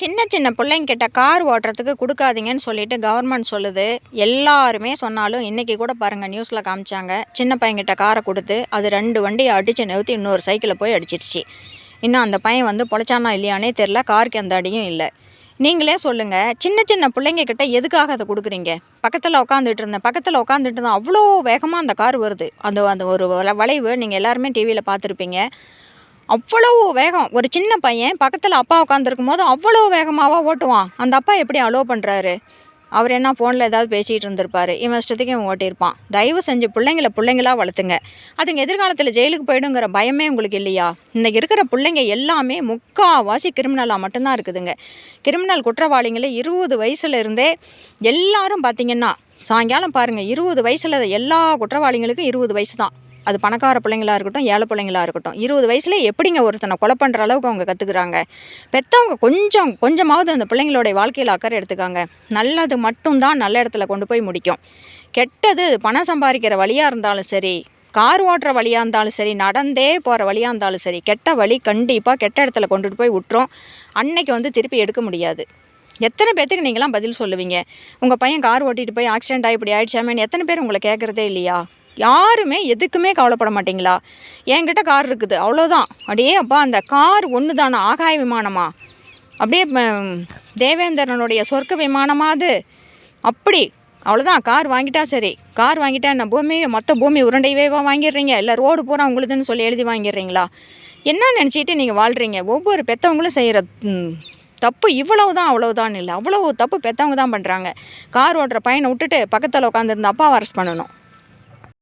சின்ன சின்ன பிள்ளைங்கிட்ட கார் ஓட்டுறதுக்கு கொடுக்காதீங்கன்னு சொல்லிட்டு கவர்மெண்ட் சொல்லுது. எல்லாருமே சொன்னாலும் இன்றைக்கி கூட பாருங்கள் நியூஸில் காமிச்சாங்க. சின்ன பையன்கிட்ட காரை கொடுத்து அது ரெண்டு வண்டியை அடித்து நிறுத்தி இன்னொரு சைக்கிளில் போய் அடிச்சிருச்சு. இன்னும் அந்த பையன் வந்து பொழைச்சானா இல்லையானே தெரில காருக்கு எந்த அடியும் இல்லை. நீங்களே சொல்லுங்கள் சின்ன சின்ன பிள்ளைங்க கிட்ட எதுக்காக அதை கொடுக்குறீங்க? பக்கத்தில் உட்காந்துட்டு இருந்தேன் பக்கத்தில் உட்காந்துட்டு இருந்தேன் அவ்வளோ வேகமாக அந்த கார் வருது. அந்த அந்த ஒரு வளைவு நீங்கள் எல்லாருமே டிவியில் பார்த்துருப்பீங்க. அவ்வளோ வேகம். ஒரு சின்ன பையன் பக்கத்தில் அப்பா உட்காந்துருக்கும் போது அவ்வளோ வேகமாவா ஓட்டுவான். அந்த அப்பா எப்படி அலோவ் பண்ணுறாரு அவர் என்ன ஃபோனில் ஏதாவது பேசிகிட்டு இருந்திருப்பாரு. இவன் இஷ்டத்துக்கு இவன் ஓட்டியிருப்பான். தயவு செஞ்சு பிள்ளைங்கள பிள்ளைங்களா வளர்த்துங்க. அதுங்க எதிர்காலத்தில் ஜெயிலுக்கு போயிடுங்கிற பயமே உங்களுக்கு இல்லையா? இன்றைக்கி இருக்கிற பிள்ளைங்க எல்லாமே முக்காவாசி கிரிமினலாக மட்டும்தான் இருக்குதுங்க. கிரிமினல் குற்றவாளிங்களே இருபது வயசுல இருந்தே எல்லாரும் பார்த்தீங்கன்னா சாயங்காலம் பாருங்கள் இருபது வயசில் எல்லா குற்றவாளிங்களுக்கும் இருபது வயசு தான் அது பணக்கார பிள்ளைங்களா இருக்கட்டும் ஏழை பிள்ளைங்களா இருக்கட்டும் இருபது வயசுல எப்படிங்க ஒருத்தனை கொலை பண்ணுற அளவுக்கு அவங்க கற்றுக்குறாங்க பெற்றவங்க கொஞ்சம் கொஞ்சமாவது அந்த பிள்ளைங்களோட வாழ்க்கையில் அக்கறை எடுத்துக்காங்க. நல்லது மட்டும்தான் நல்ல இடத்துல கொண்டு போய் முடிக்கும். கெட்டது பணம் சம்பாதிக்கிற வழியாக இருந்தாலும் சரி கார் ஓட்டுற வழியாக இருந்தாலும் சரி நடந்தே போகிற வழியாக இருந்தாலும் சரி கெட்ட வழி கண்டிப்பாக கெட்ட இடத்துல கொண்டுட்டு போய் விட்டுரும். அன்னைக்கு வந்து திருப்பி எடுக்க முடியாது. எத்தனை பேர்த்துக்கு நீங்களாம் பதில் சொல்லுவீங்க? உங்கள் பையன் கார் ஓட்டிட்டு போய் ஆக்சிடென்ட் ஆகி இப்படி ஆகிடுச்சாமேன்னு எத்தனை பேர் உங்களை கேட்குறதே இல்லையா? யாருமே எதுக்குமே கவலைப்பட மாட்டீங்களா? என்கிட்ட கார் இருக்குது அவ்வளோதான் அப்படியே அப்பா அந்த கார் ஒன்று தானா ஆகாய விமானமா? அப்படியே தேவேந்திரனுடைய சொர்க்க விமானமா அது? அப்படி. அவ்வளோதான் கார் வாங்கிட்டா சரி. கார் வாங்கிட்டா என்ன பூமி மொத்த பூமி உருண்டைவேவாக வாங்கிடுறீங்க? இல்லை ரோடு பூரா உங்களுதுன்னு சொல்லி எழுதி வாங்கிடுறீங்களா? என்ன நினச்சிட்டு நீங்கள் வாழ்கிறீங்க ஒவ்வொரு பெற்றவங்களும் செய்கிற தப்பு இவ்வளவு தான் அவ்வளவுதான் இல்லை. அவ்வளோ தப்பு பெற்றவங்க தான் பண்ணுறாங்க கார் ஓட்டுற பையனை விட்டுட்டு பக்கத்தில் உட்காந்துருந்த அப்பாவை அரெஸ்ட் பண்ணணும்.